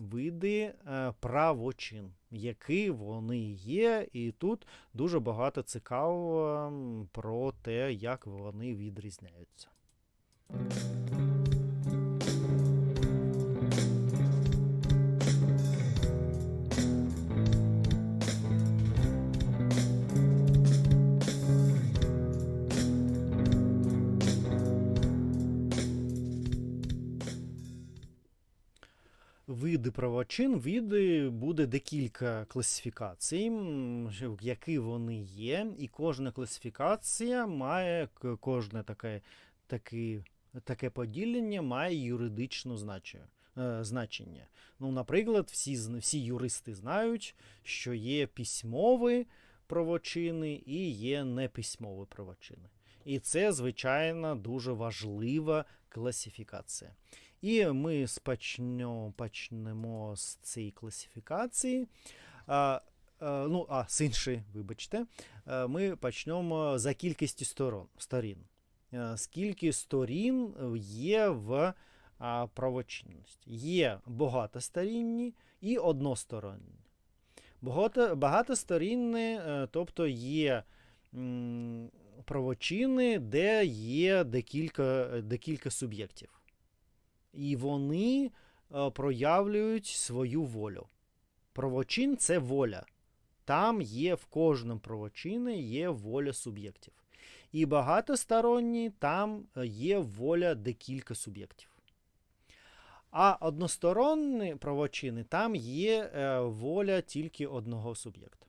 види е, правочин, які вони є, і тут дуже багато цікавого про те, як вони відрізняються. Види правочин, види буде декілька класифікацій, які вони є, і кожна класифікація має кожне таке, таке, таке поділення має юридичне значення. е, значення. Ну, наприклад, всі, всі юристи знають, що є письмові правочини і є неписьмові правочини. І це, звичайно, дуже важлива класифікація. І ми спочнемо, почнемо з цієї класифікації. А, а, ну, а з іншої, вибачте, ми почнемо за кількістю сторон, сторін. Скільки сторін є в правочинності? Є багатосторінні і односторонні. Багато, багатосторінні, е, тобто є правочини, де є декілька, декілька суб'єктів і вони е, проявлюють свою волю. Правочин це воля. Там є в кожному правочині є воля суб'єктів. І багатосторонні там е, є воля декілька суб'єктів. А односторонні правочини там є е, воля тільки одного суб'єкта.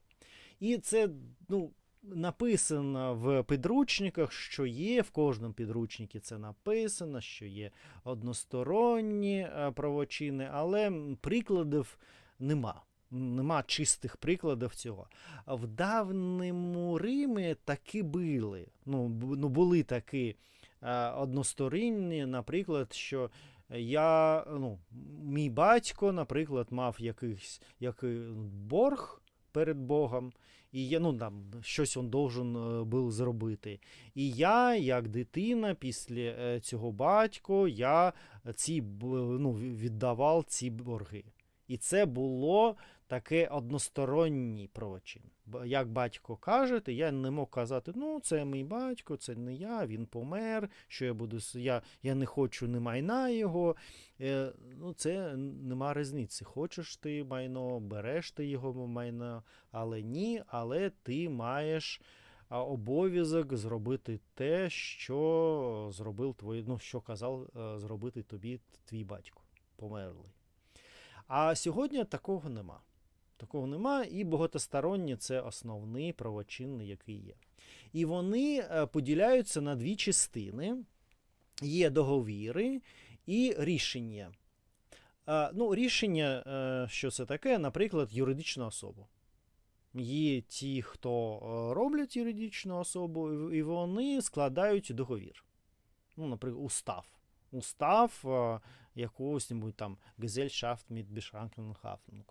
І це ну, написано в підручниках, що є, в кожному підручнику це написано, що є односторонні е, правочини, але прикладів нема. Нема чистих прикладів цього. В давньому Римі таки були. Ну, ну були такі е, односторонні, наприклад, що я, ну, мій батько, наприклад, мав якийсь який, борг перед Богом, і я, ну, там, щось він должен е, був зробити. І я, як дитина, після е, цього батько, я ці, ну, віддавав ці борги. І це було таке односторонній правочин. Б- Як батько каже, то я не мог казати, ну, це мій батько, це не я, він помер, що я буду, я, я не хочу не майна його. Е, ну, це нема різниці. Хочеш ти майно, береш ти його майно, але ні, але ти маєш обов'язок зробити те, що зробив твій, ну, що казав е, зробити тобі твій батько, померлий. А сьогодні такого нема. Такого нема, і багатосторонні це основний правочин, який є. І вони е, поділяються на дві частини: є договіри і рішення. Ну, рішення, е, що це таке, наприклад, юридична особа. Є ті, хто е, роблять юридичну особу, і вони складають договір. Ну, наприклад, устав. Устав е, якогось там Haftung.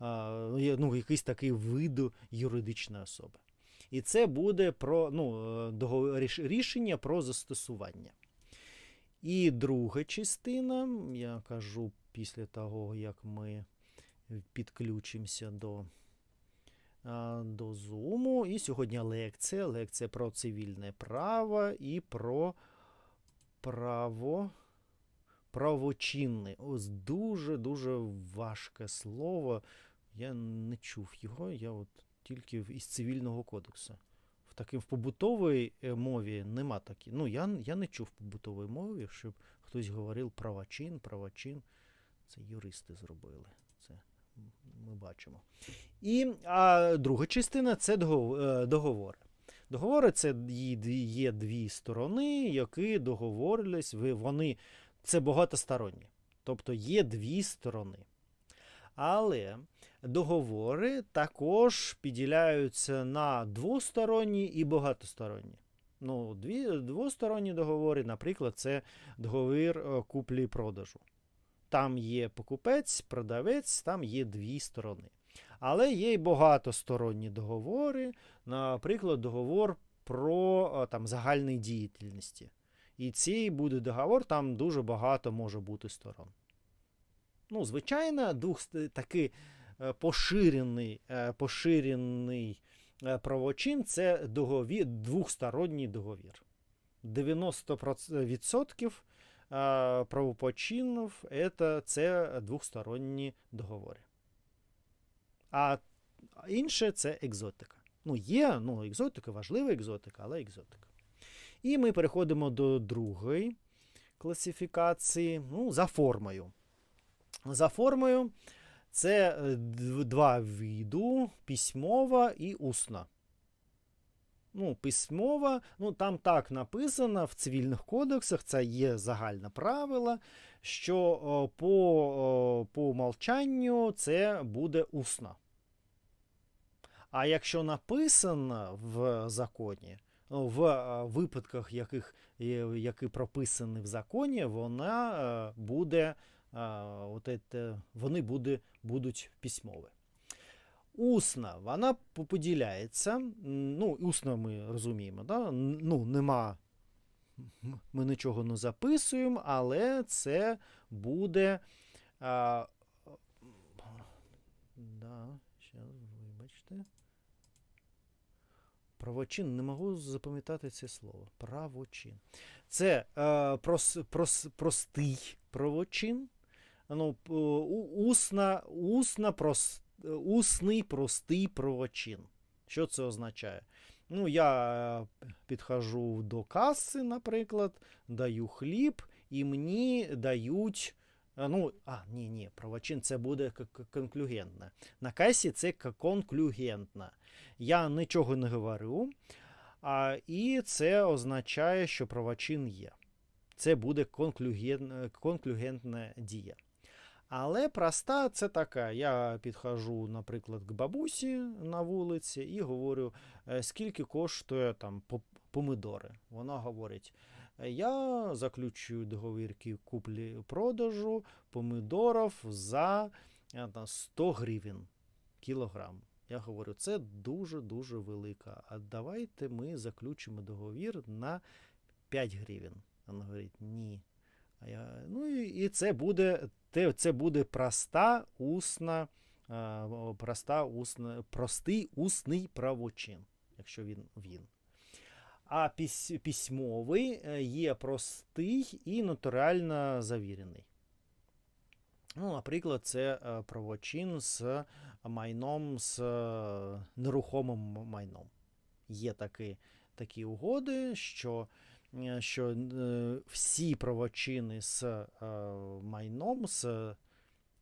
Е, Ну, якийсь такий вид юридичної особи. І це буде про ну, е, рішення про застосування. І друга частина, я кажу після того, як ми підключимося до, до Zoom. І сьогодні лекція. Лекція про цивільне право і про право правочинне. Ось дуже-дуже важке слово. Я не чув його, я от тільки із цивільного кодексу. В таким в побутовій е, мові нема такі. Ну, я, я не чув в побутовій мові, щоб хтось говорив правочин, правочин. Це юристи зробили. Це ми бачимо. І а друга частина це е, договори. Договори це є дві, сторони, які договорились, вони це багатосторонні. Тобто є дві сторони. Але договори також поділяються на двосторонні і багатосторонні. Ну, дві, двосторонні договори, наприклад, це договір е, куплі-продажу. Там є покупець, продавець, там є дві сторони. Але є й багатосторонні договори, наприклад, договор про е, там, загальні діяльності. І цей буде договор, там дуже багато може бути сторон. Ну, звичайно, двох, такий е, поширений, е, поширений е, правочин це договір, двохсторонній договір. 90% е, правопочинів це двохсторонні договори. А інше це екзотика. Ну, є, ну, екзотика, важлива екзотика, але екзотика. І ми переходимо до другої класифікації, ну, за формою. За формою це е, два виду: письмова і усна. Ну, письмова, ну там так написано в цивільних кодексах, це є загальне правило, що о, по, по умолчанню це буде усна. А якщо написано в законі, в випадках, яких, е, які прописані в законі, вона е, буде, от ете, вони буде, будуть письмові. Усна, вона поділяється. Ну, усна ми розуміємо, да? ну, нема. Ми нічого не записуємо, але це буде. А, да, щас, вибачте. Правочин, не можу запам'ятати це слово. Правочин. Це е, прос, прос, простий правочин. Ну, усна, усна, прос, усний простий правочин. Що це означає? Ну, я е, підходжу до каси, наприклад, даю хліб, і мені дають. Е, Ну, а, ні, ні, правочин це буде конклюгентне. На касі це конклюгентне. Я нічого не говорю, а, і це означає, що правочин є. Це буде конклюген, конклюгентна дія. Але проста це така. Я підходжу, наприклад, к бабусі на вулиці і говорю, «Е, скільки коштує там помидори. Вона говорить. «Е, Я заключую договір куплі-продажу помидорів за е, 100 гривень кілограм. Я говорю, це дуже-дуже велика. А давайте ми заключимо договір на 5 гривень. Вона говорить, ні. А я, ну і, це буде, це буде проста усна, проста усна, простий усний правочин, якщо він він. А письмовий е, є простий і нотаріально завірений. Ну, наприклад, це е, правочин з майном, з е, нерухомим майном. Є такі, такі угоди, що, що всі правочини з майном, з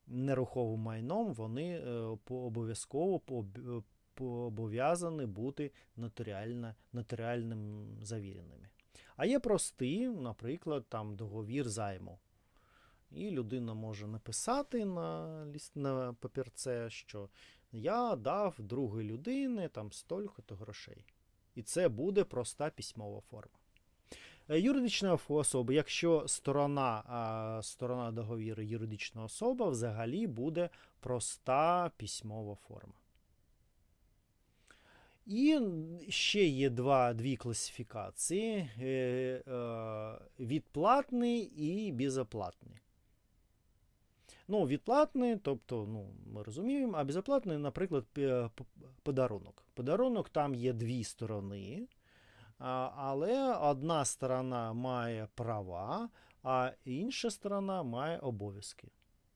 нерухомим майном, вони обов'язково пообов'язані бути нотаріально, нотаріальним завіреними. А є простий, наприклад, там договір займу. І людина може написати на, на папірце, що я дав другій людині там стільки-то грошей. І це буде проста письмова форма. Е, Юридична особа, якщо сторона, сторона договіру юридична особа, взагалі буде проста письмова форма. І ще є два, дві класифікації: е, е, відплатний і безоплатний. Ну, відплатний, тобто, ну, ми розуміємо, а безоплатний, наприклад, подарунок. Подарунок там є дві сторони, але одна сторона має права, а інша сторона має обов'язки.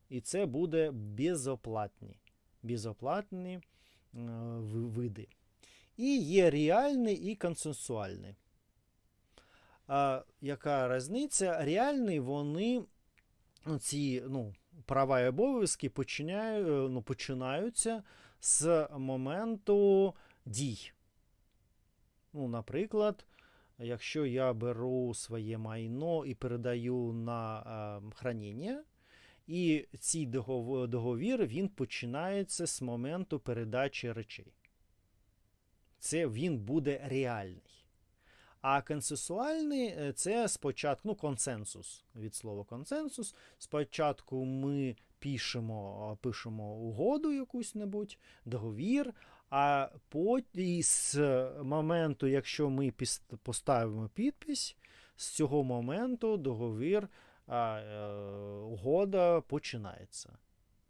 І це буде безоплатні, безоплатні е, види. І є реальний і консенсуальний. А, яка різниця? Реальний вони ну, ці ну, права і обов'язки починають, ну, починаються з моменту дій. Ну, наприклад, якщо я беру своє майно і передаю на е, хранення, і цей договір він починається з моменту передачі речей. Це він буде реальний. А консенсуальний е, це спочатку ну, консенсус від слова консенсус. Спочатку ми пишемо, пишемо угоду якусь-небудь, договір, а потім з моменту, якщо ми поставимо підпись, з цього моменту договір, а, е, угода починається.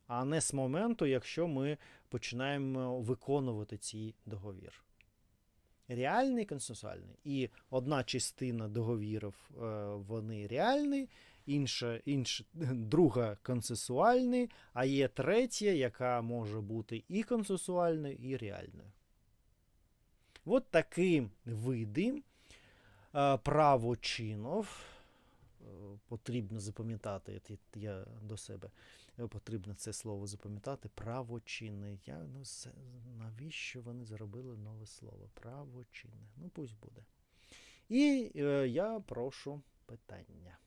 а не з моменту, якщо ми починаємо виконувати цей договір. Реальний консенсуальний. І одна частина договірів е, вони реальні, інша, інша, друга консенсуальний, а є третя, яка може бути і консенсуальною, і реальною. От такі види е, правочинів. е, Потрібно запам'ятати, я до себе потрібно це слово запам'ятати. Правочини. Я, ну, навіщо вони зробили нове слово? Правочини. Ну, пусть буде. І е, я прошу питання.